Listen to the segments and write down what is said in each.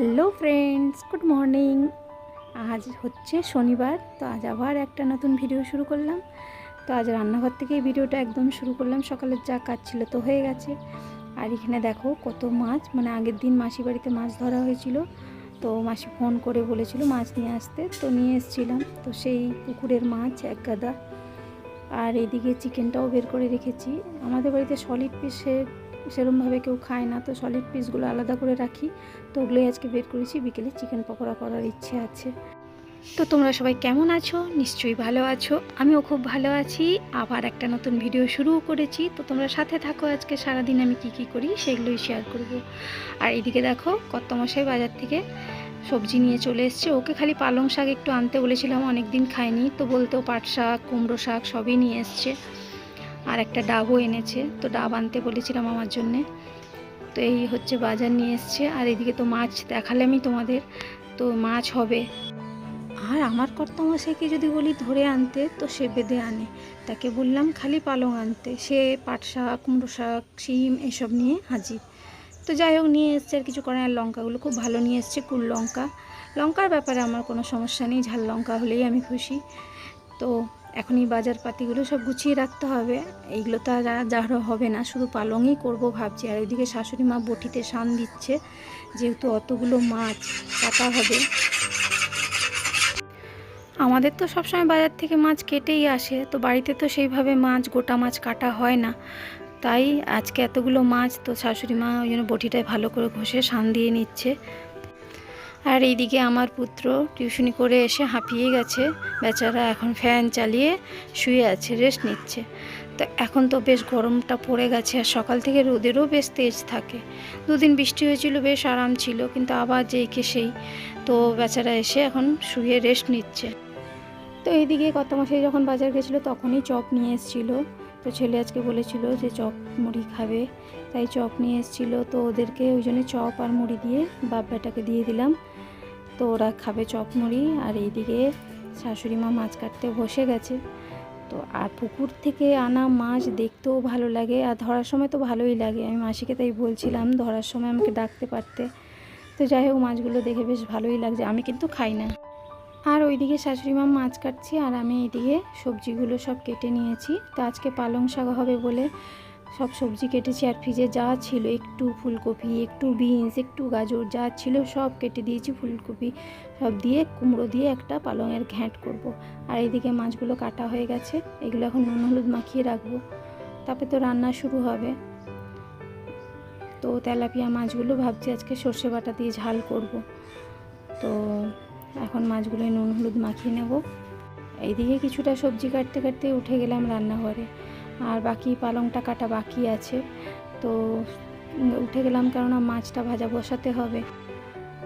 Hello friends, good morning. আজ হচ্ছে শনিবার, তো আজ আবার একটা নতুন ভিডিও শুরু করলাম। তো আজ রান্নাঘর থেকেই ভিডিওটা একদম শুরু করলাম, সকালের যা কাজ ছিল তো হয়ে গেছে। আর এখানে দেখো কত মাছ মানে আগের দিন মাসি বাড়িতে মাছ ধরা হয়েছিল, তো মাসি ফোন করে বলেছিল মাছ নিয়ে আসতে, তো নিয়ে এসেছিলাম। তো সেই পুকুরের মাছ এক গাদা। আর এদিকে চিকেনটাও বের করে রেখেছি। আমাদের বাড়িতে সলিড পিসে সেরমভাবে কেউ খায় না, তো সলিড পিসগুলো আলাদা করে রাখি। তো ওগুলোই আজকে বের করেছি, বিকেলে চিকেন পকোড়া করার ইচ্ছে আছে। তো তোমরা সবাই কেমন আছো? নিশ্চয়ই ভালো আছো। আমিও খুব ভালো আছি। আবার একটা নতুন ভিডিও শুরু করেছি। তো তোমরা সাথে থাকো আজকে, সারাদিন আমি কি কি করি সেগুলোই শেয়ার করব। আর এদিকে দেখো, কত্তমশাই বাজার থেকে সবজি নিয়ে চলে এসছে। ওকে খালি পালং শাক একটু আনতে বলেছিলাম অনেক দিন খায়নি। তো বলতেও পাট শাক, কুমড়ো শাক সবই নিয়ে এসছে। আর একটা ডাবও এনেছে। তো ডাব আনতে বলেছিলাম আমার জন্যে। তো এই হচ্ছে বাজার নিয়ে এসছে। আর এদিকে তো মাছ দেখালামই তোমাদের। তো মাছ হবে। আর আমার কর্তামশাইকে যদি বলি ধরে আনতে, তো সে বেঁধে আনে। তাকে বললাম খালি পালং আনতে। সে পাট শাক, কুমড়ো শাক, শিম, এসব নিয়ে হাজির। তো যাই হোক, নিয়ে এসছে আর কিছু করে আর লঙ্কাগুলো। খুব ভালো নিয়ে এসছে কুল লঙ্কা। লঙ্কার ব্যাপারে আমার কোনো সমস্যা নেই, ঝাল লঙ্কা হলেই আমি খুশি। তো এখনই বাজার পাতিগুলো সব গুছিয়ে রাখতে হবে। এইগুলো তো আর যারা হবে না, শুধু পালংই করব ভাবছি। আর ওইদিকে শাশুড়ি মা বটিতে শান দিচ্ছে, যেহেতু অতগুলো মাছ কাটা হবে। আমাদের তো সবসময় বাজার থেকে মাছ কেটেই আসে, তো বাড়িতে তো সেইভাবে মাছ, গোটা মাছ কাটা হয় না। তাই আজকে এতগুলো মাছ তো শাশুড়ি মা ওই জন্য বটিটায় ভালো করে ঘষে শান দিয়ে নিচ্ছে। আর এইদিকে আমার পুত্র টিউশনি করে এসে হাঁপিয়ে গেছে। বেচারা এখন ফ্যান চালিয়ে শুয়ে আছে রেস্ট নিচ্ছে। তো এখন তো বেশ গরমটা পড়ে গেছে আর সকাল থেকে রোদেরও বেশ তেজ থাকে। দুদিন বৃষ্টি হয়েছিল, বেশ আরাম ছিল, কিন্তু আবার যেই কে সেই। তো বেচারা এসে এখন শুয়ে রেস্ট নিচ্ছে। তো এইদিকে কত মাসে যখন বাজার গেছিল, তখনই চপ নিয়ে এসেছিল। তো ছেলে আজকে বলেছিল যে চপ মুড়ি খাবে, তাই চপ নিয়ে এসেছিল। তো ওদেরকে ওই জন্য চপ আর মুড়ি দিয়ে বাব্বাটাকে দিয়ে দিলাম। তো ওরা খাবে চপ মুড়ি আর এইদিকে শাশুড়ি মা মাছ কাটতে বসে গেছে। তো আর পুকুর থেকে আনা মাছ দেখতেও ভালো লাগে আর ধরার সময় তো ভালোই লাগে। আমি মাসিকে তাই বলছিলাম ধরার সময় আমাকে ডাকতে পারতে। তো যাই হোক, মাছগুলো দেখে বেশ ভালোই লাগছে। আমি কিন্তু খাই না। আর ওইদিকে শাশুড়ি মা মাছ কাটছি আর আমি এইদিকে সবজিগুলো সব কেটে নিয়েছি তো আজকে পালং শাক হবে বলে সব সবজি কেটেছি আর ফ্রিজে যা ছিল, একটু ফুলকপি, একটু বিনস, একটু গাজর যা ছিল সব কেটে দিয়েছি, ফুলকপি সব দিয়ে, কুমড়ো দিয়ে একটা পালংয়ের ঘ্যাঁট করব। আর এইদিকে মাছগুলো কাটা হয়ে গেছে, এগুলো এখন নুন হলুদ মাখিয়ে রাখব তারপরে তো রান্না শুরু হবে তো তেলাপিয়া মাছগুলো ভাবছি আজকে সর্ষে বাটা দিয়ে ঝাল করব। তো এখন মাছগুলো নুন, হলুদ মাখিয়ে নেব। এইদিকে কিছুটা সবজি কাটতে কাটতে উঠে গেলাম রান্নাঘরে। আর বাকি পালংটা কাটা বাকি আছে। তো উঠে গেলাম কেননা মাছটা ভাজা বসাতে হবে।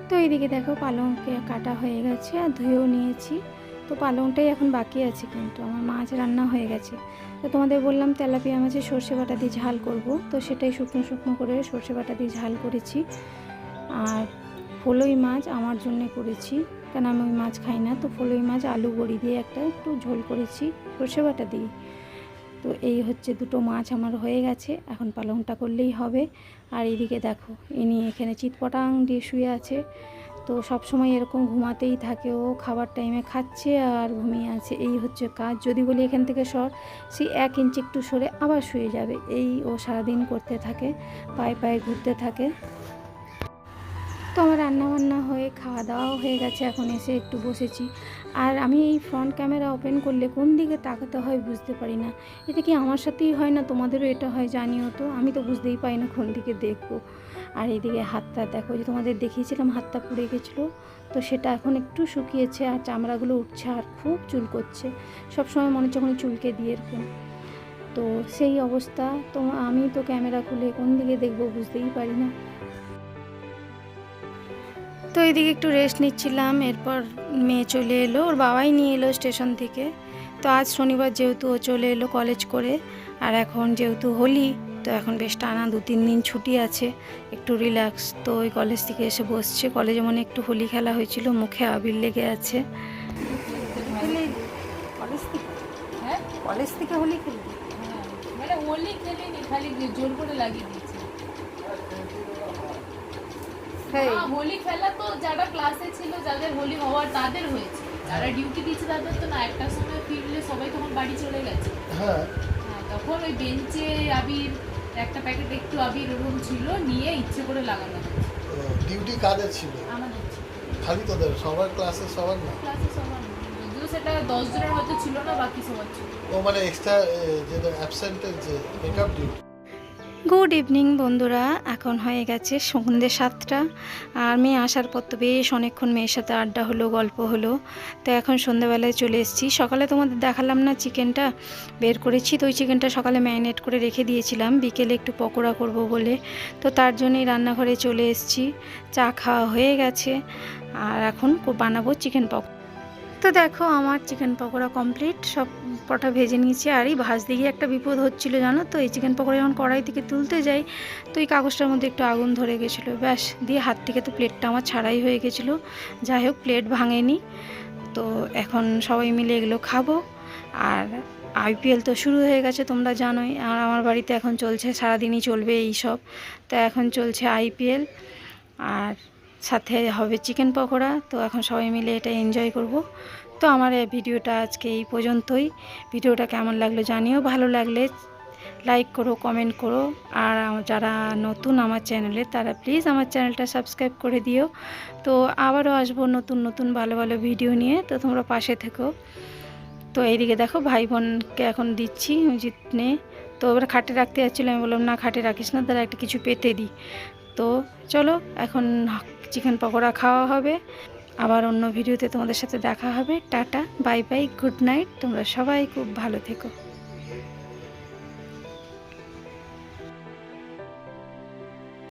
তো এইদিকে দেখো পালংকে কাটা হয়ে গেছে আর ধুয়েও নিয়েছি। তো পালংটাই এখন বাকি আছে কিন্তু, আমার মাছ রান্না হয়ে গেছে। তো তোমাদের বললাম তেলাপিয়া মাছের সর্ষে বাটা দিয়ে ঝাল করব। তো সেটাই শুকনো শুকনো করে সর্ষে বাটা দিয়ে ঝাল করেছি। আর ফলই মাছ আমার জন্যে করেছি। কেন আমি ওই মাছ খাই না? তো ফলই মাছ, আলু, বড়ি দিয়ে একটা একটু ঝোল করেছি, সর্ষে বাটা দিয়ে। তো এই হচ্ছে দুটো মাছ আমার হয়ে গেছে, এখন পালংটা করলেই হবে। আর এইদিকে দেখো ইনি এখানে চিৎপটাং দিয়ে শুয়ে আছে। তো সব সময় এরকম ঘুমাতেই থাকে, ও খাবার টাইমে খাচ্ছে আর ঘুমিয়ে আছে। এই হচ্ছে কাজ, যদি বলি এখান থেকে সর সেই এক ইঞ্চি একটু সরে আবার শুয়ে যাবে। এই ও সারাদিন করতে থাকে, পায়ে পায়ে ঘুরতে থাকে। তো আমার রান্নাবান্না হয়ে খাওয়া দাওয়াও হয়ে গেছে, এখন এসে একটু বসেছি। আর আমি এই ফ্রন্ট ক্যামেরা ওপেন করলে কোন দিকে তাকাতে হয় বুঝতে পারি না। এটা কি আমার সাথেই হয় না তোমাদেরও এটা হয় জানিও তো? আমি তো বুঝতেই পারি না কোন দিকে দেখব। আর এইদিকে হাতটা দেখো যে তোমাদের দেখিয়েছিলাম হাতটা পুড়ে গেছিল, তো সেটা এখন একটু শুকিয়েছে আর চামড়াগুলো উঠছে আর খুব চুল করছে। সবসময় মনে হচ্ছে ওখানে চুলকে দিয়ে এরকম। তো সেই অবস্থা, তো আমি তো ক্যামেরা খুলে কোন দিকে দেখব বুঝতেই পারি না। তো এইদিকে একটু রেস্ট নিচ্ছিলাম এরপর মেয়ে চলে এলো ওর বাবাই নিয়ে এলো স্টেশন থেকে। তো আজ শনিবার যেহেতু ও চলে এলো কলেজ করে আর এখন যেহেতু হোলি তো এখন বেশ টানা দু তিন দিন ছুটি আছে। একটু রিল্যাক্স তো ওই কলেজ থেকে এসে বসছে। কলেজে মনে একটু হোলি খেলা হয়েছিল মুখে আবির লেগে আছে। কলেজ থেকে? হ্যাঁ? কলেজ থেকে হোলি হ্যাঁ। মানে হোলি খেলিনি খালি জোর করে লাগিয়ে দিয়েছি হ্যাঁ না, হোলি খেলা তো যারা ক্লাসে ছিল যাদের হোলি হওয়ার তাদের হয়েছে। যারা ডিউটি দিচ্ছে তাদের তো না একটার সময় ফিরলে সবাই তখন বাড়ি চলে গেছে। হ্যাঁ। হ্যাঁ তখন ওই বেঞ্চে আবির একটা প্যাকেট একটু আবির ওরকম ছিল নিয়ে ইচ্ছে করে লাগানো ডিউটি কাদের ছিল? আমাদের খালি তোদের? সবার ক্লাসে সবার না? ক্লাসে সবার না। সেটা দশ জনের হয়তো ছিল না বাকি সবার ছিল। ও মানে এক্সট্রা যেটা অ্যাবসেন্টের যে মেকআপ ডিউটি গুড ইভিনিং বন্ধুরা। এখন হয়ে গেছে সন্ধ্যে সাতটা। আর মেয়ে আসার পর তো বেশ অনেকক্ষণ মেয়ের সাথে আড্ডা হলো, গল্প হলো। তো এখন সন্ধ্যেবেলায় চলে এসেছি। সকালে তোমাদের দেখালাম না চিকেনটা? বের করেছি। তো ওই চিকেনটা সকালে ম্যারিনেট করে রেখে দিয়েছিলাম। বিকেলে একটু পকোড়া করব বলে। তো তার জন্যই রান্নাঘরে চলে এসেছি। চা খাওয়া হয়ে গেছে। আর এখন বানাবো চিকেন পকোড়া তো দেখো, আমার চিকেন পকোড়া কমপ্লিট সব কটা ভেজে নিয়েছি, আর এই ভাজতে গিয়ে একটা বিপদ হচ্ছিল জানো তো? এই চিকেন পকোড়া যখন কড়াই থেকে তুলতে যাই, তো এই কাগজটার মধ্যে একটু আগুন ধরে গেছিল। ব্যাস, দিয়ে হাত থেকে তো প্লেটটা আমার ছাড়াই হয়ে গেছিল। যাই হোক প্লেট ভাঙেনি। তো এখন সবাই মিলে এগুলো খাব। আর আইপিএল তো শুরু হয়ে গেছে, তোমরা জানোই। আর আমার বাড়িতে এখন চলছে, সারাদিনই চলবে এই সব। তো এখন চলছে আইপিএল আর সাথে হবে চিকেন পকোড়া। তো এখন সবাই মিলে এটা এনজয় করব। তো আমার এই ভিডিওটা আজকে এই পর্যন্তই। ভিডিওটা কেমন লাগল জানিও, ভালো লাগলে লাইক করো কমেন্ট করো। আর যারা নতুন আমার চ্যানেলে তারা প্লিজ আমার চ্যানেলটা সাবস্ক্রাইব করে দিও। তো আবারও আসব নতুন নতুন, ভালো ভালো ভিডিও নিয়ে। তো তোমরা পাশে থেকো। তো এইদিকে দেখো ভাই বোনকে এখন দিচ্ছি জিত নে। তো এবার খাটে রাখতে যাচ্ছিল, আমি বললাম, না, খাটে রাখিস না তারা একটা কিছু পেতে দিই তো চলো, এখন চিকেন পকোড়া খাওয়া হবে। আবার অন্য ভিডিওতে তোমাদের সাথে দেখা হবে। Tata, bye bye, good night. তোমরা সবাই খুব ভালো থেকো।